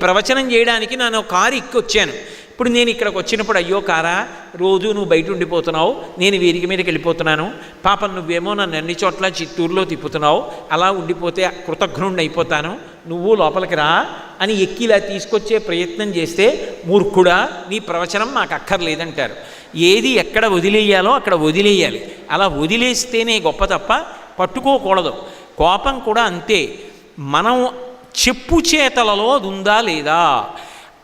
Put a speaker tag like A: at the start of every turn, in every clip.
A: ప్రవచనం చేయడానికి నేను కారు ఎక్కి వచ్చాను ఇప్పుడు నేను ఇక్కడికి వచ్చినప్పుడు అయ్యో కారా రోజు నువ్వు బయట ఉండిపోతున్నావు. నేను వీరికి మీదకి వెళ్ళిపోతున్నాను. పాపం నువ్వేమో నన్ను అన్ని చోట్ల చిత్తూరులో తిప్పుతున్నావు. అలా ఉండిపోతే కృతజ్ఞుణ్ణి అయిపోతాను. నువ్వు లోపలికి రా అని ఎక్కి ఇలా తీసుకొచ్చే ప్రయత్నం చేస్తే మూర్ఖుడా నీ ప్రవచనం నాకు అక్కర్లేదంటారు. ఏది ఎక్కడ వదిలేయాలో అక్కడ వదిలేయాలి. అలా వదిలేస్తేనే గొప్ప తప్ప పట్టుకోకూడదు. కోపం కూడా అంతే. మనం చెప్పు చేతలలో అది ఉందా లేదా?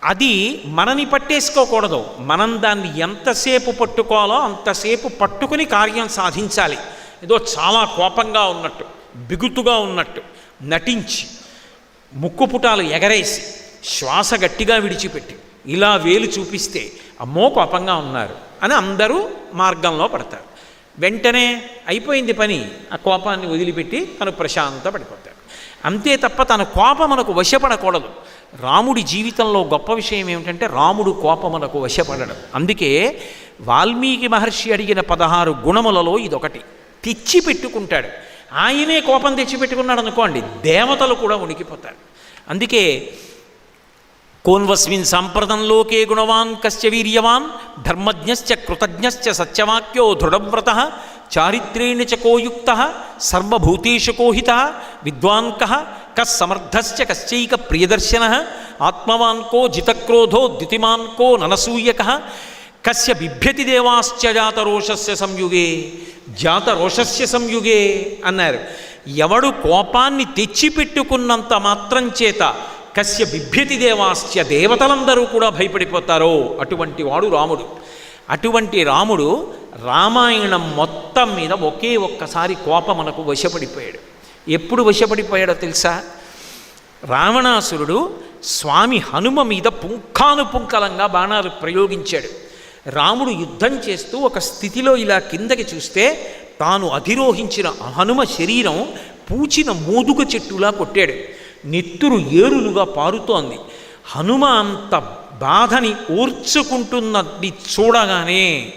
A: అది మనని పట్టేసుకోకూడదు. మనం దాన్ని ఎంతసేపు పట్టుకోవాలో అంతసేపు పట్టుకుని కార్యం సాధించాలి. ఏదో చాలా కోపంగా ఉన్నట్టు బిగుతుగా ఉన్నట్టు నటించి ముక్కు పుటాలు ఎగరేసి శ్వాస గట్టిగా విడిచిపెట్టి ఇలా వేలు చూపిస్తే అమ్మో కోపంగా ఉన్నారు అని అందరూ మార్గంలో పడతారు. వెంటనే అయిపోయింది పని ఆ కోపాన్ని వదిలిపెట్టి తను ప్రశాంత పడిపోతాడు అంతే తప్ప తన కోపమునకు వశపడకూడదు. రాముడి జీవితంలో గొప్ప విషయం ఏమిటంటే రాముడు కోపమునకు వశపడడం. అందుకే వాల్మీకి మహర్షి అడిగిన పదహారు గుణములలో ఇదొకటి. తెచ్చి పెట్టుకుంటాడు. ఆయనే కోపం తెచ్చిపెట్టుకున్నాడు అనుకోండి దేవతలు కూడా ఉనికిపోతారు. అందుకే కోన్వస్మిన్ సాంప్రదంలోకే గుణవాన్ కశ్చ వీర్యవాన్ ధర్మజ్ఞశ్చ కృతజ్ఞశ్చ సత్యవాక్యో దృఢవ్రత చారిత్రేణ చకోయుక్త సర్వభూతేశకోహిత విద్వాంక కోహిత విద్వాన్ కశ్చైక ప్రియదర్శన ఆత్మవాన్కో జితక్రోధో ద్యుతిమాన్కో ననసూయక కస్య బిభ్యతి దేవాశ్చ జాతరోషస్య సంయుగే జాతరోషస్య సంయుగే అన్నారు. ఎవడు కోపాన్ని తెచ్చిపెట్టుకున్నంత మాత్రం చేత కస్య బిభ్యతి దేవాశ్చ దేవతలందరూ కూడా భయపడిపోతారో అటువంటి వాడు రాముడు. అటువంటి రాముడు రామాయణం మొత్తం మీద ఒకే ఒక్కసారి కోపమునకు వశపడిపోయాడు. ఎప్పుడు వశపడిపోయాడో తెలుసా? రావణాసురుడు స్వామి హనుమ మీద పుంఖానుపుంఖలంగా బాణాలు ప్రయోగించాడు. రాముడు యుద్ధం చేస్తూ ఒక స్థితిలో ఇలా కిందకి చూస్తే తాను అధిరోహించిన హనుమ శరీరం పూచిన మోదుగ చెట్టులా కొట్టాడు. నెత్తురు ఏరులుగా పారుతోంది. హనుమ అంత బాధని ఓర్చుకుంటున్నది చూడగానే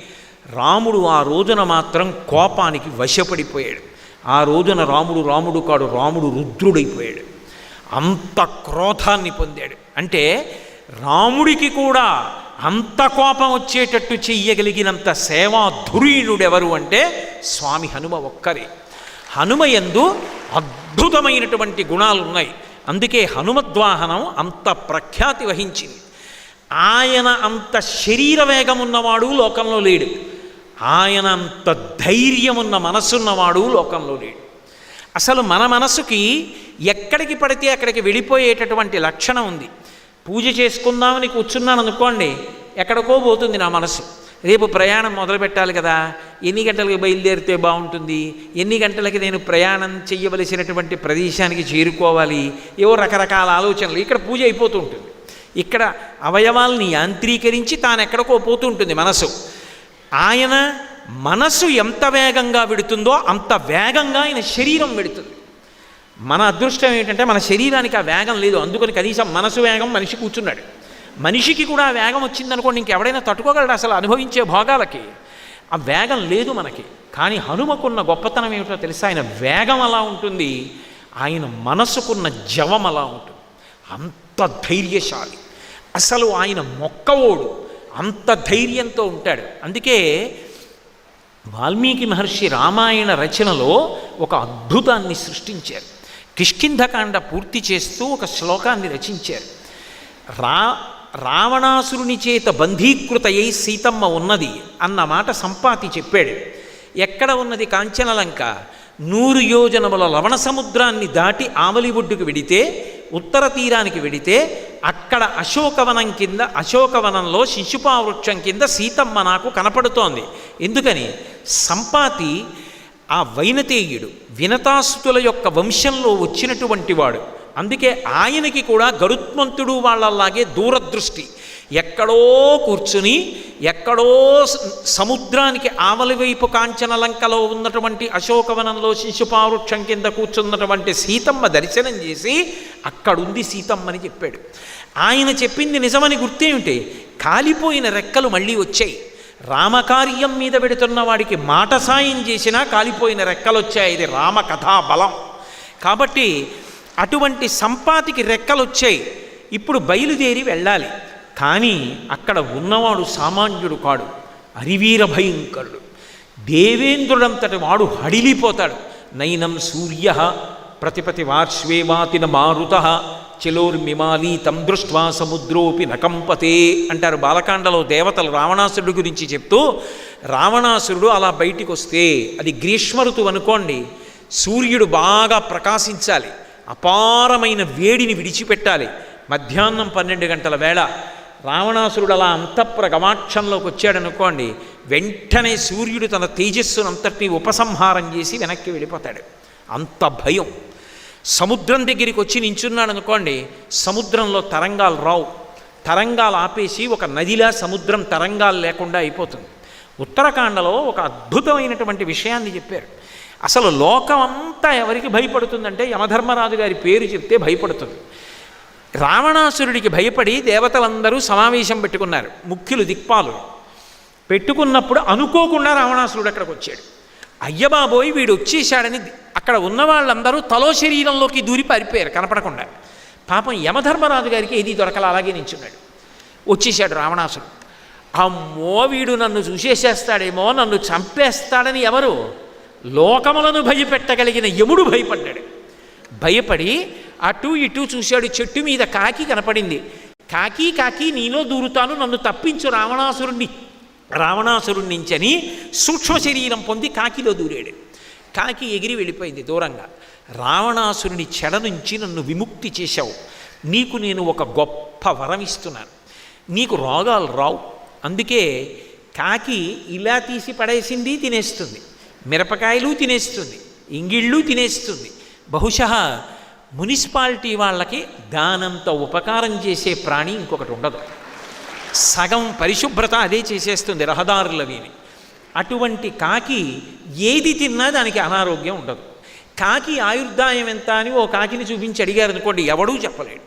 A: రాముడు ఆ రోజున మాత్రం కోపానికి వశపడిపోయాడు. ఆ రోజున రాముడు రాముడు కాడు రాముడు రుద్రుడైపోయాడు. అంత క్రోధాన్ని పొందాడు. అంటే రాముడికి కూడా అంత కోపం వచ్చేటట్టు చెయ్యగలిగినంత సేవా ధురీణుడెవరు అంటే స్వామి హనుమ ఒక్కరే. హనుమ యందు అద్భుతమైనటువంటి గుణాలు ఉన్నాయి. అందుకే హనుమద్వాహనం అంత ప్రఖ్యాతి వహించింది. ఆయన అంత శరీర వేగం ఉన్నవాడు లోకంలో లేడు. ఆయన అంత ధైర్యం ఉన్న మనసున్నవాడు లోకంలో లేడు. అసలు మన మనసుకి ఎక్కడికి పడితే అక్కడికి వెళ్ళిపోయేటటువంటి లక్షణం ఉంది. పూజ చేసుకుందామని కూర్చున్నాను అనుకోండి ఎక్కడికో పోతుంది నా మనసు. రేపు ప్రయాణం మొదలు పెట్టాలి కదా ఎన్ని గంటలకు బయలుదేరితే బాగుంటుంది ఎన్ని గంటలకి నేను ప్రయాణం చేయవలసినటువంటి ప్రదేశానికి చేరుకోవాలి ఏవో రకరకాల ఆలోచనలు. ఇక్కడ పూజ అయిపోతూ ఉంటుంది. ఇక్కడ అవయవాల్ని యాంత్రీకరించి తాను ఎక్కడికో పోతూ ఉంటుంది మనసు. ఆయన మనసు ఎంత వేగంగా విడుతుందో అంత వేగంగా ఆయన శరీరం విడుతుంది. మన అదృష్టం ఏంటంటే మన శరీరానికి ఆ వేగం లేదు. అందుకని కనీసం మనసు వేగం మనిషి కూర్చున్నాడు. మనిషికి కూడా వేగం వచ్చిందనుకోండి ఇంకెవడైనా తట్టుకోగలడు అసలు అనుభవించే భోగాలకి. ఆ వేగం లేదు మనకి. కానీ హనుమకున్న గొప్పతనం ఏమిటో తెలుసా? ఆయన వేగం అలా ఉంటుంది. ఆయన మనసుకున్న జవం అలా ఉంటుంది. అంత ధైర్యశాలి. అసలు ఆయన మొక్కవోడు. అంత ధైర్యంతో ఉంటాడు. అందుకే వాల్మీకి మహర్షి రామాయణ రచనలో ఒక అద్భుతాన్ని సృష్టించారు. కిష్కింధకాండ పూర్తి చేస్తూ ఒక శ్లోకాన్ని రచించారు. రా రావణాసురుని చేత బంధీకృతయై సీతమ్మ ఉన్నది అన్న మాట సంపాతి చెప్పాడు. ఎక్కడ ఉన్నది కాంచనలంక? నూరు యోజనముల లవణ సముద్రాన్ని దాటి ఆమలి ఒడ్డుకు వెడితే ఉత్తర తీరానికి వెడితే అక్కడ అశోకవనం కింద అశోకవనంలో శిశుపావృక్షం కింద సీతమ్మ నాకు కనపడుతోంది. ఎందుకని? సంపాతి ఆ వైనతేయుడు వినతాస్తుల యొక్క వంశంలో వచ్చినటువంటి వాడు. అందుకే ఆయనకి కూడా గరుత్మంతుడు వాళ్ళలాగే దూరదృష్టి. ఎక్కడో కూర్చుని ఎక్కడో సముద్రానికి ఆవలి వైపు కాంచనలంకలో ఉన్నటువంటి అశోకవనంలో శిశుపావృక్షం కింద కూర్చున్నటువంటి సీతమ్మ దర్శనం చేసి అక్కడుంది సీతమ్మని చెప్పాడు. ఆయన చెప్పింది నిజమని గుర్తేమిటి కాలిపోయిన రెక్కలు మళ్ళీ వచ్చాయి. రామకార్యం మీద పెడుతున్న వాడికి మాట సాయం చేసినా కాలిపోయిన రెక్కలు వచ్చాయి ఇది రామకథా బలం కాబట్టి అటువంటి సంపాతికి రెక్కలు వచ్చాయి ఇప్పుడు బయలుదేరి వెళ్ళాలి. కానీ అక్కడ ఉన్నవాడు సామాన్యుడు కాడు. అరివీర భయంకరుడు. దేవేంద్రుడంతటి వాడు హడిలిపోతాడు. నైనం సూర్య ప్రతిపతి వార్ష్వేవాతిన మారుత చిలోర్మిమాలి తం దృష్ట్వా సముద్రోపి నకంపతే అంటారు బాలకాండలో దేవతలు రావణాసురుడు గురించి చెప్తూ రావణాసురుడు అలా బయటికి వస్తే అది గ్రీష్మ ఋతువు అనుకోండి సూర్యుడు బాగా ప్రకాశించాలి అపారమైన వేడిని విడిచిపెట్టాలి. మధ్యాహ్నం పన్నెండు గంటల వేళ రావణాసురుడు అలా అంతఃపుర గమాక్షంలోకి వచ్చాడనుకోండి వెంటనే సూర్యుడు తన తేజస్సును అంతటినీ ఉపసంహారం చేసి వెనక్కి వెళ్ళిపోతాడు. అంత భయం. సముద్రం దగ్గరికి వచ్చి నించున్నాడు అనుకోండి సముద్రంలో తరంగాలు రావు. తరంగాలు ఆపేసి ఒక నదిలా సముద్రం తరంగాలు లేకుండా అయిపోతుంది. ఉత్తరాఖండలో ఒక అద్భుతమైనటువంటి విషయాన్ని చెప్పారు. అసలు లోకం అంతా ఎవరికి భయపడుతుందంటే యమధర్మరాజు గారి పేరు చెప్తే భయపడుతుంది. రావణాసురుడికి భయపడి దేవతలందరూ సమావేశం పెట్టుకున్నారు ముఖ్యులు దిక్పాలు. పెట్టుకున్నప్పుడు అనుకోకుండా రావణాసురుడు అక్కడికి వచ్చాడు. అయ్యబాబోయ్ వీడు వచ్చేసాడని అక్కడ ఉన్న వాళ్ళందరూ తలో శరీరంలోకి దూరి పారిపోయారు కనపడకుండా. పాపం యమధర్మరాజు గారికి ఏది దొరకల అలాగే నించున్నాడు. వచ్చేసాడు రావణాసురుడు. అమ్మో వీడు నన్ను చూసేసేస్తాడేమో నన్ను చంపేస్తాడని ఎవరు? లోకములను భయపెట్టగలిగిన యముడు భయపడ్డాడు. భయపడి అటు ఇటు చూశాడు చెట్టు మీద కాకి కనపడింది. కాకి కాకి నీలో దూరుతాను నన్ను తప్పించు రావణాసురుణ్ణి. రావణాసురుడి నుంచని సూక్ష్మ శరీరం పొంది కాకిలో దూరాడు. కాకి ఎగిరి వెళ్ళిపోయింది దూరంగా. రావణాసురుని చెడ నుంచి నన్ను విముక్తి చేశావు. నీకు నేను ఒక గొప్ప వరం ఇస్తున్నాను. నీకు రోగాలు రావు. అందుకే కాకి ఇలా తీసి పడేసింది తినేస్తుంది. మిరపకాయలు తినేస్తుంది. ఇంగిళ్ళు తినేస్తుంది. బహుశా మున్సిపాలిటీ వాళ్ళకి దానంత ఉపకారం చేసే ప్రాణి ఇంకొకటి ఉండదు. సగం పరిశుభ్రత అదే చేసేస్తుంది రహదారులవిని అటువంటి కాకి ఏది తిన్నా దానికి అనారోగ్యం ఉండదు. కాకి ఆయుర్దాయం ఎంత అని ఓ కాకిని చూపించి అడిగారు అనుకోండి ఎవడూ చెప్పలేడు.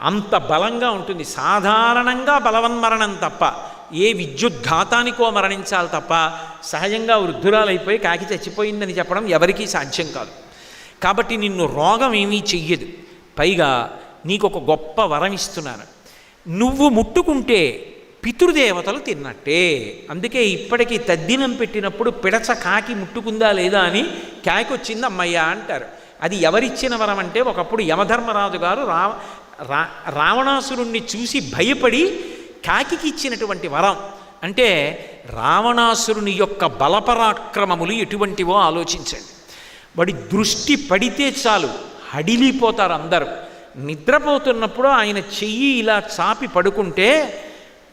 A: అంత బలంగా ఉంటుంది. సాధారణంగా బలవన్మరణం తప్ప ఏ విద్యుద్ఘాతానికో మరణించాలి తప్ప సహజంగా వృద్ధురాలైపోయి కాకి చచ్చిపోయిందని చెప్పడం ఎవరికీ సాధ్యం కాదు. కాబట్టి నిన్ను రోగం ఏమీ చెయ్యదు. పైగా నీకు ఒక గొప్ప వరం ఇస్తున్నాను నువ్వు ముట్టుకుంటే పితృదేవతలు తిన్నట్టే. అందుకే ఇప్పటికీ తద్దినం పెట్టినప్పుడు పిడచ కాకి ముట్టుకుందా లేదా అని కాకి వచ్చింది అమ్మయ్య అంటారు. అది ఎవరిచ్చిన వరం అంటే ఒకప్పుడు యమధర్మరాజు గారు రా రావణాసురుణ్ణి చూసి భయపడి కాకికి ఇచ్చినటువంటి వరం. అంటే రావణాసురుని యొక్క బలపరాక్రమములు ఎటువంటివో ఆలోచించండి. వాడి దృష్టి పడితే చాలు. హడిలిపోతారు అందరూ. నిద్రపోతున్నప్పుడు ఆయన చెయ్యి ఇలా చాపి పడుకుంటే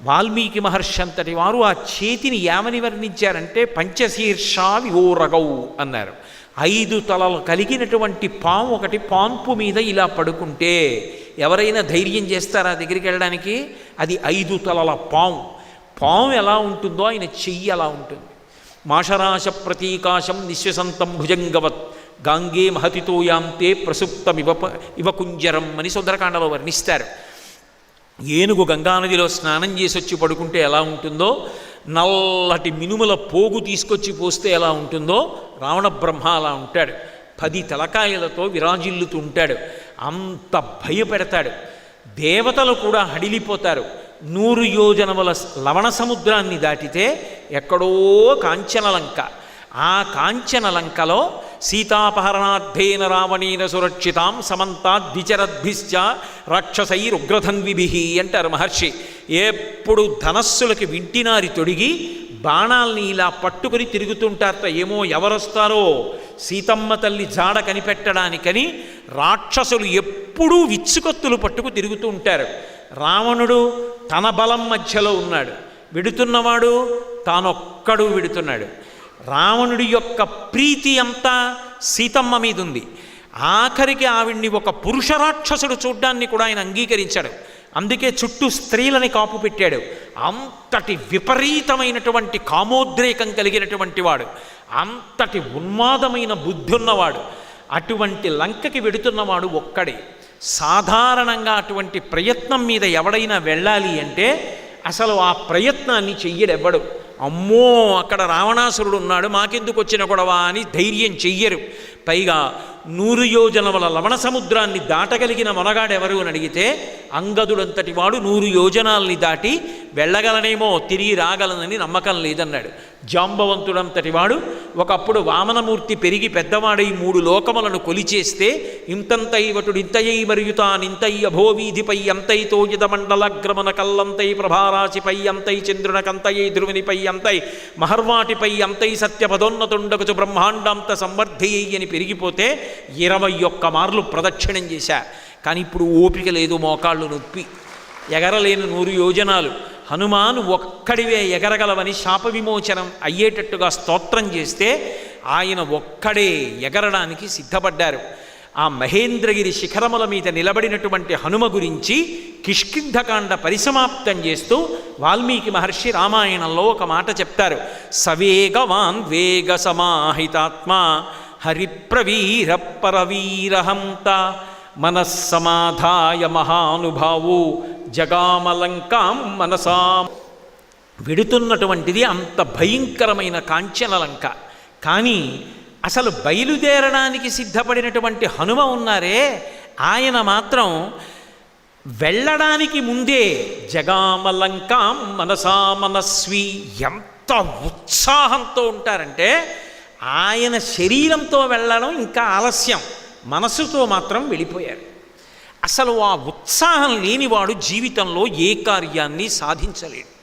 A: వాల్మీకి మహర్షి అంతటి వారు ఆ చేతిని ఏమని వర్ణించారంటే పంచశీర్షా రగవు అన్నారు. ఐదు తలలు కలిగినటువంటి పాము ఒకటి పాంపు మీద ఇలా పడుకుంటే ఎవరైనా ధైర్యం చేస్తారా దగ్గరికి వెళ్ళడానికి? అది ఐదు తలల పాము. పాము ఎలా ఉంటుందో ఆయన చెయ్యి అలా ఉంటుంది. మాషరాశ ప్రతీకాశం నిశ్వసంతం భుజంగవత్. గాంగే మహతితోయాంతే ఇవ ఇవకుంజరం అని సుందరకాండలో వర్ణిస్తారు. ఏనుగు గంగానదిలో స్నానం చేసి వచ్చి పడుకుంటే ఎలా ఉంటుందో నల్లటి మినుముల పోగు తీసుకొచ్చి పోస్తే ఎలా ఉంటుందో రావణ బ్రహ్మ అలా ఉంటాడు. పది తలకాయలతో విరాజిల్లుతూ ఉంటాడు. అంత భయపెడతాడు. దేవతలు కూడా హడిలిపోతారు. నూరు యోజనముల లవణ సముద్రాన్ని దాటితే ఎక్కడో కాంచనలంక ఆ కాంచనలంకలో సీతాపహరణార్థేన రావణేన సురక్షితాం సమంతా ద్విచరద్భిశ్చ రాక్షసైరుగ్రధన్విభి అంటారు మహర్షి. ఎప్పుడు ధనస్సులకి వింటినారి తొడిగి బాణాల్ని ఇలా పట్టుకుని తిరుగుతుంటారట. ఏమో ఎవరొస్తారో? సీతమ్మ తల్లి జాడ కనిపెట్టడానికని రాక్షసులు ఎప్పుడూ విచ్చుకత్తులు పట్టుకు తిరుగుతూ ఉంటారు. రావణుడు తన బలం మధ్యలో ఉన్నాడు. విడుతున్నవాడు తానొక్కడు విడుతున్నాడు. రావణుడి యొక్క ప్రీతి అంతా సీతమ్మ మీద ఉంది ఆఖరికి ఆవిడ్ని ఒక పురుష రాక్షసుడు చూడ్డాన్ని కూడా ఆయన అంగీకరించాడు. అందుకే చుట్టూ స్త్రీలని కాపు పెట్టాడు. అంతటి విపరీతమైనటువంటి కామోద్రేకం కలిగినటువంటి వాడు. అంతటి ఉన్మాదమైన బుద్ధి ఉన్నవాడు. అటువంటి లంకకి వెడుతున్నవాడు ఒక్కడే. సాధారణంగా అటువంటి ప్రయత్నం మీద ఎవడైనా వెళ్ళాలి అంటే అసలు ఆ ప్రయత్నాన్ని చెయ్యడెవ్వడు. అమ్మో అక్కడ రావణాసురుడు ఉన్నాడు మాకెందుకు వచ్చిన గొడవ అని ధైర్యం చెయ్యరు. పైగా నూరు యోజనముల లవణ సముద్రాన్ని దాటగలిగిన మొనగాడెవరు అని అడిగితే అంగదుడంతటి వాడు నూరు యోజనాల్ని దాటి వెళ్ళగలనేమో తిరిగి రాగలనని నమ్మకం లేదన్నాడు. జాంబవంతుడంతటి వాడు. ఒకప్పుడు వామనమూర్తి పెరిగి పెద్దవాడై మూడు లోకములను కొలిచేస్తే ఇంతంతై వటుడు ఇంతయై మరియుతానింతై అభోవీధిపై అంతై తోజిత కల్లంతై ప్రభారాశిపై అంతై చంద్రునకంతయై ధ్రువునిపై అంతై మహర్వాటిపై అంతై సత్యపదోన్నతుండకుచు బ్రహ్మాండాంత సంవర్ధి అని పెరిగిపోతే ఇరవై ఒక్క మార్లు ప్రదక్షిణం చేశా. కానీ ఇప్పుడు ఓపిక లేదు మోకాళ్ళు నొప్పి. ఎగరలేని నూరు యోజనాలు. హనుమాను ఒక్కడివే ఎగరగలవని శాప విమోచనం అయ్యేటట్టుగా స్తోత్రం చేస్తే ఆయన ఒక్కడే ఎగరడానికి సిద్ధపడ్డారు. ఆ మహేంద్రగిరి శిఖరముల మీద నిలబడినటువంటి హనుమ గురించి కిష్కింధకాండ పరిసమాప్తం చేస్తూ వాల్మీకి మహర్షి రామాయణంలో ఒక మాట చెప్తారు. సవేగవాన్ వేగ సమాహితాత్మ హరిప్రవీర పరవీరహంత మనస్సమాధాయ మహానుభావు జగామలంకాం మనసా. వెడుతున్నటువంటిది అంత భయంకరమైన కాంచనలంక కానీ అసలు బయలుదేరడానికి సిద్ధపడినటువంటి హనుమ ఉన్నారే? ఆయన మాత్రం వెళ్ళడానికి ముందే జగామలంకాం మనసా మనస్వి ఎంత ఉత్సాహంతో ఉంటారంటే ఆయన శరీరంతో వెళ్ళడం ఇంకా ఆలస్యం. మనసుతో మాత్రం వెళ్ళిపోయారు. అసలు ఆ ఉత్సాహం లేనివాడు జీవితంలో ఏ కార్యాన్ని సాధించలేడు.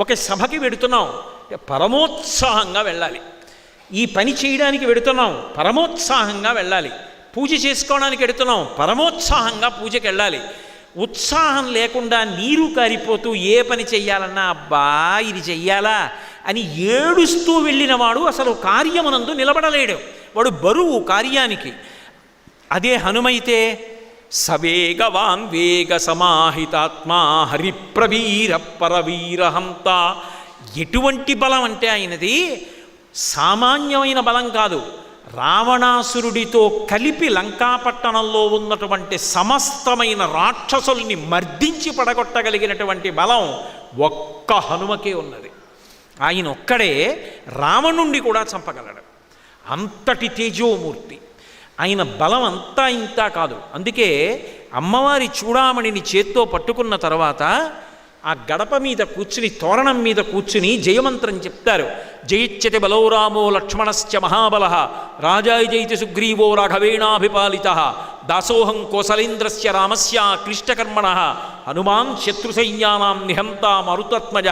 A: ఒక సభకి వెడుతున్నాం పరమోత్సాహంగా వెళ్ళాలి. ఈ పని చేయడానికి వెడుతున్నాం పరమోత్సాహంగా వెళ్ళాలి. పూజ చేసుకోవడానికి వెడుతున్నాం పరమోత్సాహంగా పూజకి వెళ్ళాలి. ఉత్సాహం లేకుండా నీరు కారిపోతూ ఏ పని చెయ్యాలన్నా అబ్బా ఇది చెయ్యాలా? అని ఏడుస్తూ వెళ్ళినవాడు అసలు కార్యమునందు నిలబడలేడు. వాడు బరువు కార్యానికి. అదే హనుమైతే సవేగవాన్ వేగ సమాహితాత్మా హరిప్రవీర పరవీరహంత. ఎటువంటి బలం అంటే ఆయనది? సామాన్యమైన బలం కాదు. రావణాసురుడితో కలిపి లంకాపట్టణంలో ఉన్నటువంటి సమస్తమైన రాక్షసుల్ని మర్దించి పడగొట్టగలిగినటువంటి బలం ఒక్క హనుమకే ఉన్నది. ఆయన ఒక్కడే రావణుణ్ణి కూడా చంపగలడు. అంతటి తేజోమూర్తి. ఆయన బలం అంతా ఇంతా కాదు. అందుకే అమ్మవారి చూడామణిని చేత్తో పట్టుకున్న తర్వాత ఆ గడప మీద కూర్చుని తోరణం మీద కూర్చుని జయమంత్రం చెప్తారు. జయిత్యతి బలో రామో లక్ష్మణశ్చ మహాబల రాజాయ జయితి సుగ్రీవో రాఘవేణాభిపాలిత దాసోహం కోసలేంద్రస్య రామస్య క్లిష్టకర్మణ హనుమాన్ శత్రుసైన్యానాం నిహంత మరుతత్మజ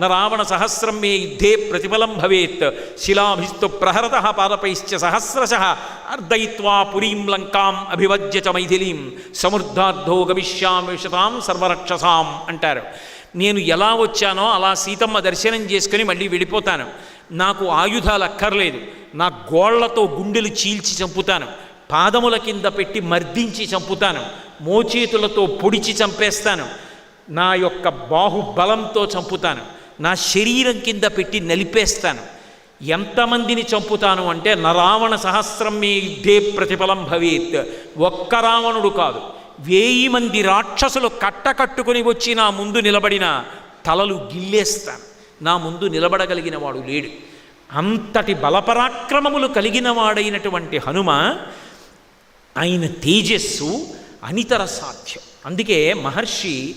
A: న రావణ సహస్రం మే యుద్ధే ప్రతిఫలం భవేత్ శిలాభిస్తు ప్రహరత పాదపైశ్చ సహస్రశ అర్దయిత్వా పురీం లంకాం అభివజ్య చ మైథిలీం సమృద్ధార్థో గమిష్యామిషతాం సర్వరక్షసాం అంటారు. నేను ఎలా వచ్చానో అలా సీతమ్మ దర్శనం చేసుకుని మళ్ళీ వెళ్ళిపోతాను. నాకు ఆయుధాలు అక్కర్లేదు. నా గోళ్ళతో గుండెలు చీల్చి చంపుతాను. పాదముల కింద పెట్టి మర్దించి చంపుతాను. మోచేతులతో పొడిచి చంపేస్తాను. నా యొక్క బాహుబలంతో చంపుతాను. నా శరీరం కింద పెట్టి నలిపేస్తాను. ఎంతమందిని చంపుతాను అంటే నరావణ సహస్రం మే యుద్ధే ప్రతిఫలం భవేత్. ఒక్క రావణుడు కాదు. వేయి మంది రాక్షసులు కట్టకట్టుకుని వచ్చి నా ముందు నిలబడిన తలలు గిల్లేస్తాను. నా ముందు నిలబడగలిగిన వాడు లేడు. అంతటి బలపరాక్రమములు కలిగిన వాడైనటువంటి హనుమ ఆయన తేజస్సు అనితర సాధ్యం. అందుకే మహర్షి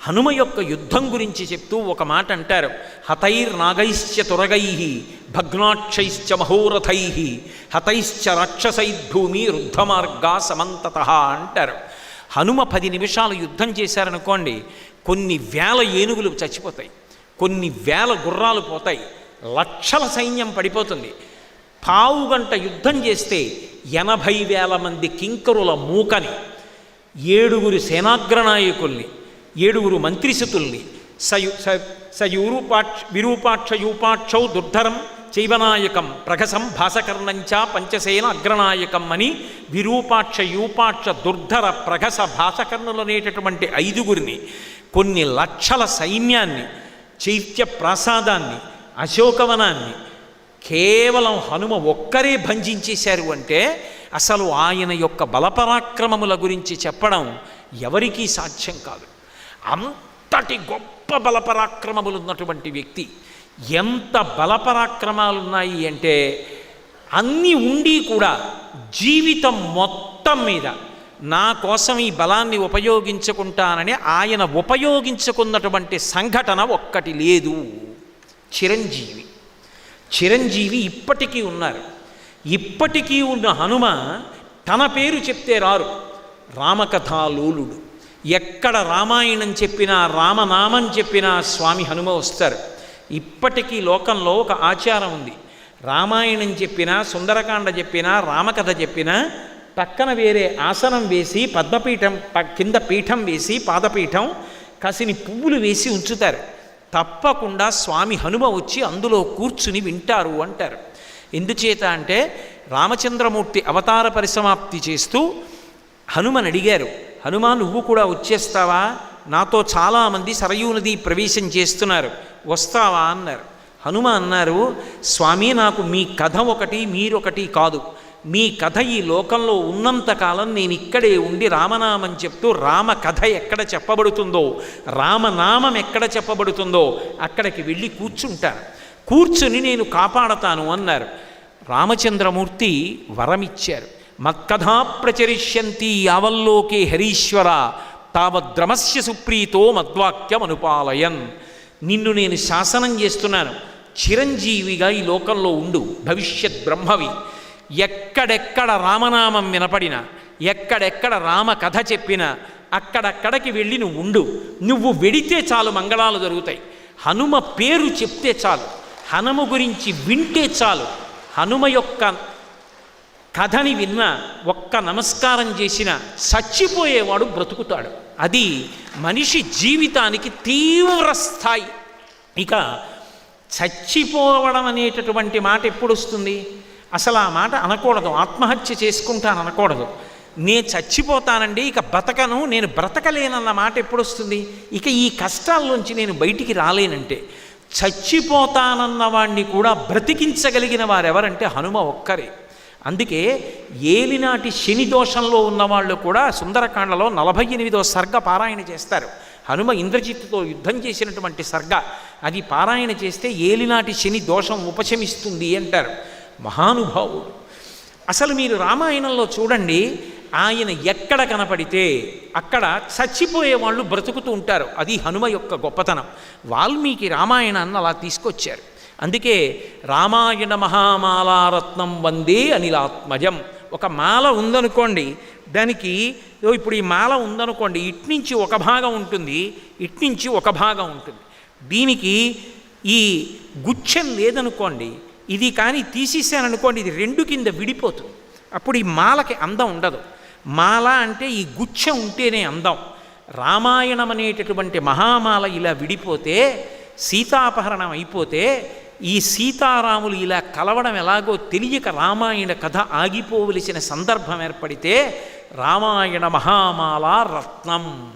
A: హనుమ యొక్క యుద్ధం గురించి చెప్తూ ఒక మాట అంటారు. హతైర్నాగైశ్చ తురగై భగ్నాక్షైశ్చ మహోరథై హతైశ్చ రాక్షసైర్భూమి రుద్ధమార్గా సమంతత అంటారు. హనుమ పది నిమిషాలు యుద్ధం చేశారనుకోండి కొన్ని వేల ఏనుగులు చచ్చిపోతాయి కొన్ని వేల గుర్రాలు పోతాయి లక్షల సైన్యం పడిపోతుంది. పావు గంట యుద్ధం చేస్తే ఎనభై వేల మంది కింకరుల మూకని ఏడుగురు సేనాగ్రనాయకుల్ని ఏడుగురు మంత్రిసుతుల్ని సయు స సయూరూపాక్ష విరూపాక్ష యూపాక్షౌ దుర్ధరం చైవనాయకం ప్రగసం భాసకర్ణంచ పంచసేన అగ్రనాయకం అని విరూపాక్ష యూపాక్ష దుర్ధర ప్రగస భాసకర్ణులనేటటువంటి ఐదుగురిని కొన్ని లక్షల సైన్యాన్ని చైత్య ప్రాసాదాన్ని అశోకవనాన్ని కేవలం హనుమ ఒక్కరే భంజించేశారు అంటే అసలు ఆయన యొక్క బలపరాక్రమముల గురించి చెప్పడం ఎవరికీ సాధ్యం కాదు. అంతటి గొప్ప బలపరాక్రమములు ఉన్నటువంటి వ్యక్తి ఎంత బలపరాక్రమాలు ఉన్నాయి అంటే అన్నీ ఉండి కూడా జీవితం మొత్తం మీద నా కోసం ఈ బలాన్ని ఉపయోగించుకుంటానని ఆయన ఉపయోగించుకున్నటువంటి సంఘటన ఒక్కటి లేదు. చిరంజీవి. చిరంజీవి ఇప్పటికీ ఉన్నారు. ఇప్పటికీ ఉన్న హనుమ తన పేరు చెప్తే రారు. రామకథాలోలుడు. ఎక్కడ రామాయణం చెప్పినా రామనామం చెప్పినా స్వామి హనుమ వస్తారు. ఇప్పటికీ లోకంలో ఒక ఆచారం ఉంది. రామాయణం చెప్పినా సుందరకాండ చెప్పినా రామకథ చెప్పినా పక్కన వేరే ఆసనం వేసి పద్మపీఠం ప- కింద పీఠం వేసి పాదపీఠం కసిని పువ్వులు వేసి ఉంచుతారు. తప్పకుండా స్వామి హనుమ వచ్చి అందులో కూర్చుని వింటారు అంటారు. ఎందుచేత అంటే రామచంద్రమూర్తి అవతార పరిసమాప్తి చేస్తూ హనుమని అడిగారు. హనుమా నువ్వు కూడా వచ్చేస్తావా? నాతో చాలామంది సరయూ నది ప్రవేశం చేస్తున్నారు. వస్తావా అన్నారు. హనుమ అన్నారు స్వామి నాకు మీ కథ ఒకటి మీరొకటి కాదు. మీ కథ ఈ లోకంలో ఉన్నంతకాలం నేను ఇక్కడే ఉండి రామనామం చెప్తూ రామ కథ ఎక్కడ చెప్పబడుతుందో రామనామం ఎక్కడ చెప్పబడుతుందో అక్కడికి వెళ్ళి కూర్చుంటాను కూర్చుని నేను కాపాడతాను అన్నారు. రామచంద్రమూర్తి వరమిచ్చారు. మత్కథా ప్రచరిష్యంతి యావల్లోకే హరీశ్వర తావద్రమస్య సుప్రీతో మద్వాక్యం అనుపాలయన్ నిన్ను నేను శాసనం చేస్తున్నాను. చిరంజీవిగా ఈ లోకంలో ఉండు. భవిష్యత్ బ్రహ్మవి. ఎక్కడెక్కడ రామనామం వినపడినా ఎక్కడెక్కడ రామ కథ చెప్పినా అక్కడక్కడికి వెళ్ళి నువ్వు ఉండు. నువ్వు వెడితే చాలు మంగళాలు జరుగుతాయి. హనుమ పేరు చెప్తే చాలు. హనుమ గురించి వింటే చాలు. హనుమ యొక్క కథని విన్న ఒక్క నమస్కారం చేసిన చచ్చిపోయేవాడు బ్రతుకుతాడు. అది మనిషి జీవితానికి తీవ్ర స్థాయి. ఇక చచ్చిపోవడం అనేటటువంటి మాట ఎప్పుడు వస్తుంది అసలు ఆ మాట అనకూడదు. ఆత్మహత్య చేసుకుంటాను అనకూడదు. నేను చచ్చిపోతానండి ఇక బ్రతకను నేను బ్రతకలేనన్న మాట ఎప్పుడు వస్తుంది ఇక ఈ కష్టాల్లోంచి నేను బయటికి రాలేనంటే చచ్చిపోతానన్న వాణ్ణి కూడా బ్రతికించగలిగిన వారెవరంటే హనుమ ఒక్కరే. అందుకే ఏలినాటి శని దోషంలో ఉన్నవాళ్ళు కూడా సుందరకాండలో నలభై ఎనిమిదో సర్గ పారాయణ చేస్తారు. హనుమ ఇంద్రజిత్తుతో యుద్ధం చేసినటువంటి సర్గ అది పారాయణ చేస్తే ఏలినాటి శని దోషం ఉపశమిస్తుంది అంటారు మహానుభావుడు. అసలు మీరు రామాయణంలో చూడండి ఆయన ఎక్కడ కనపడితే అక్కడ చచ్చిపోయే వాళ్ళు బ్రతుకుతూ ఉంటారు. అది హనుమ యొక్క గొప్పతనం. వాల్మీకి రామాయణాన్ని అలా తీసుకొచ్చారు. అందుకే రామాయణ మహామాలారత్నం వందే అనిలాత్మజం. ఒక మాల ఉందనుకోండి దానికి ఇప్పుడు ఈ మాల ఉందనుకోండి ఇట్నుంచి ఒక భాగం ఉంటుంది ఇట్నుంచి ఒక భాగం ఉంటుంది. దీనికి ఈ గుచ్ఛం లేదనుకోండి ఇది కానీ తీసేసాననుకోండి ఇది రెండు కింద విడిపోతుంది. అప్పుడు ఈ మాలకి అందం ఉండదు. మాల అంటే ఈ గుచ్ఛం ఉంటేనే అందం. రామాయణం అనేటటువంటి మహామాల ఇలా విడిపోతే సీతాపహరణం అయిపోతే ఈ సీతారాములు ఇలా కలవడం ఎలాగో తెలియక రామాయణ కథ ఆగిపోవలసిన సందర్భం ఏర్పడితే రామాయణ మహామాల రత్నం.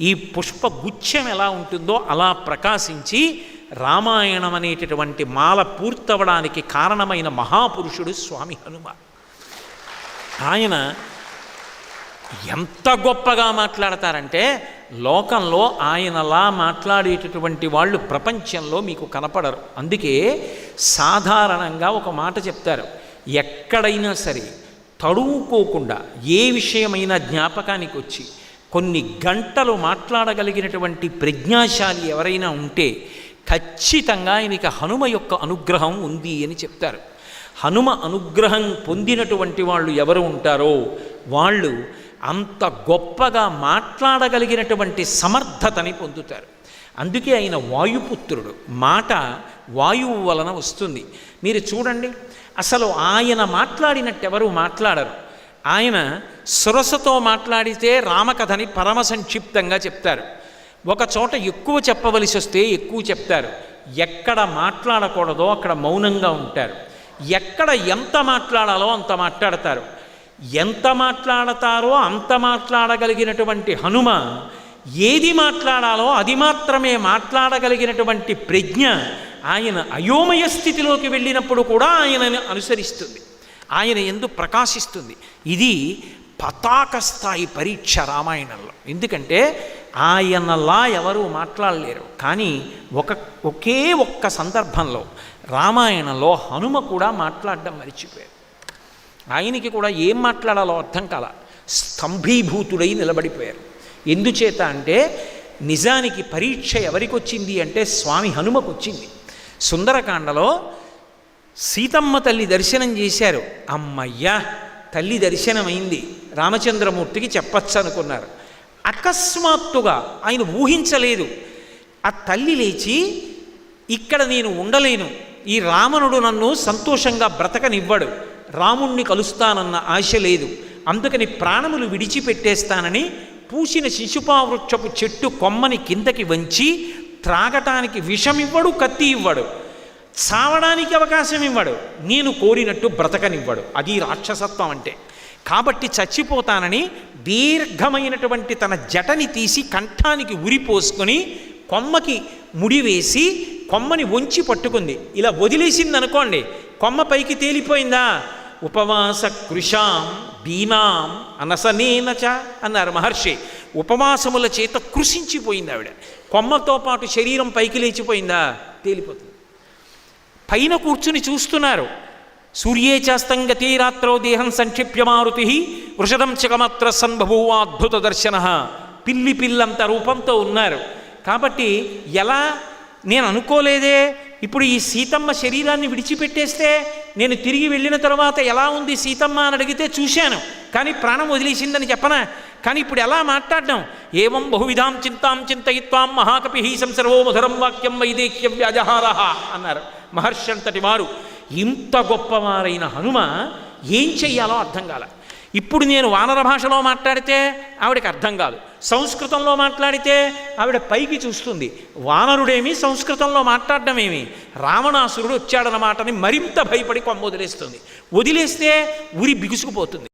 A: ఈ పుష్ప గుచ్ఛం ఎలా ఉంటుందో అలా ప్రకాశించి రామాయణం అనేటటువంటి మాల పూర్తవడానికి కారణమైన మహాపురుషుడు స్వామి హనుమ ఆయన ఎంత గొప్పగా మాట్లాడతారంటే లోకంలో ఆయనలా మాట్లాడేటటువంటి వాళ్ళు ప్రపంచంలో మీకు కనపడరు. అందుకే సాధారణంగా ఒక మాట చెప్తారు. ఎక్కడైనా సరే తడువుకోకుండా ఏ విషయమైనా జ్ఞాపకానికి వచ్చి కొన్ని గంటలు మాట్లాడగలిగినటువంటి ప్రజ్ఞాశాలి ఎవరైనా ఉంటే ఖచ్చితంగా ఆయనకి హనుమ యొక్క అనుగ్రహం ఉంది అని చెప్తారు. హనుమ అనుగ్రహం పొందినటువంటి వాళ్ళు ఎవరు ఉంటారో వాళ్ళు అంత గొప్పగా మాట్లాడగలిగినటువంటి సమర్థతని పొందుతారు. అందుకే ఆయన వాయుపుత్రుడు. మాట వాయువు వలన వస్తుంది. మీరు చూడండి అసలు ఆయన మాట్లాడినట్టు ఎవరు మాట్లాడరు. ఆయన సురసతో మాట్లాడితే రామకథని పరమ సంక్షిప్తంగా చెప్తారు. ఒక చోట ఎక్కువ చెప్పవలసి వస్తే ఎక్కువ చెప్తారు. ఎక్కడ మాట్లాడకూడదో అక్కడ మౌనంగా ఉంటారు. ఎక్కడ ఎంత మాట్లాడాలో అంత మాట్లాడతారు. ఎంత మాట్లాడతారో అంత మాట్లాడగలిగినటువంటి హనుమ ఏది మాట్లాడాలో అది మాత్రమే మాట్లాడగలిగినటువంటి ప్రజ్ఞ ఆయన అయోమయ స్థితిలోకి వెళ్ళినప్పుడు కూడా ఆయనను అనుసరిస్తుంది. ఆయన ఎందు ప్రకాశిస్తుంది. ఇది పతాక స్థాయి పరీక్ష రామాయణంలో. ఎందుకంటే ఆయనలా ఎవరూ మాట్లాడలేరు. కానీ ఒక ఒకే ఒక్క సందర్భంలో రామాయణంలో హనుమ కూడా మాట్లాడడం మర్చిపోయారు. ఆయనకి కూడా ఏం మాట్లాడాలో అర్థం కాల. స్తంభీభూతుడై నిలబడిపోయారు. ఎందుచేత అంటే నిజానికి పరీక్ష ఎవరికి వచ్చింది అంటే స్వామి హనుమకు వచ్చింది సుందరకాండలో సీతమ్మ తల్లి దర్శనం చేశారు. అమ్మయ్యా తల్లి దర్శనమైంది. రామచంద్రమూర్తికి చెప్పచ్చు అనుకున్నారు అకస్మాత్తుగా ఆయన ఊహించలేదు. ఆ తల్లి లేచి ఇక్కడ నేను ఉండలేను. ఈ రావణుడు నన్ను సంతోషంగా బ్రతకనివ్వడు. రాముణ్ణి కలుస్తానన్న ఆశ లేదు. అందుకని ప్రాణములు విడిచిపెట్టేస్తానని పూసిన శిశుపావృక్షపు చెట్టు కొమ్మని కిందకి వంచి త్రాగటానికి విషమివ్వడు కత్తి ఇవ్వడు చావడానికి అవకాశం ఇవ్వడు నేను కోరినట్టు బ్రతకనివ్వడు. అది రాక్షసత్వం అంటే. కాబట్టి చచ్చిపోతానని దీర్ఘమైనటువంటి తన జటని తీసి కంఠానికి ఉరిపోసుకొని కొమ్మకి ముడివేసి కొమ్మని వంచి పట్టుకుంది. ఇలా వదిలేసింది అనుకోండి కొమ్మ పైకి తేలిపోయిందా? ఉపవాస కృషాం దీనాం అనసనేనచ అన్నారు మహర్షి. ఉపవాసముల చేత కృషించిపోయింది ఆవిడ. కొమ్మతో పాటు శరీరం పైకి లేచిపోయిందా? తేలిపోతుంది. పైన కూర్చుని చూస్తున్నారు. సూర్యే చాస్తం రాత్రో దేహం సంక్షిప్య మారుతి వృషదం చకమాత్ర సంభవో అద్భుత దర్శన. పిల్లి పిల్లంత రూపంతో ఉన్నారు. కాబట్టి ఎలా? నేను అనుకోలేదే. ఇప్పుడు ఈ సీతమ్మ శరీరాన్ని విడిచిపెట్టేస్తే నేను తిరిగి వెళ్ళిన తర్వాత ఎలా ఉంది సీతమ్మ అని అడిగితే చూశాను. కానీ ప్రాణం వదిలేసిందని చెప్పనా? కానీ ఇప్పుడు ఎలా మాట్లాడడం? ఏవం బహువిధాం చింతాం చింతయిత్వాం మహాకపి సంసర్వో మధురం వాక్యం వైదేహ్య వ్యాజహారహ అన్నారు మహర్షి అంతటి వారు. ఇంత గొప్పవారైన హనుమ ఏం చెయ్యాలో అర్థం కాల. ఇప్పుడు నేను వానర భాషలో మాట్లాడితే ఆవిడకి అర్థం కాదు. సంస్కృతంలో మాట్లాడితే ఆవిడ పైకి చూస్తుంది. వానరుడేమి సంస్కృతంలో మాట్లాడడమేమి రావణాసురుడు వచ్చాడన్నమాటని మరింత భయపడి కొమ్మ వదిలేస్తుంది. వదిలేస్తే ఉరి బిగుసుకుపోతుంది.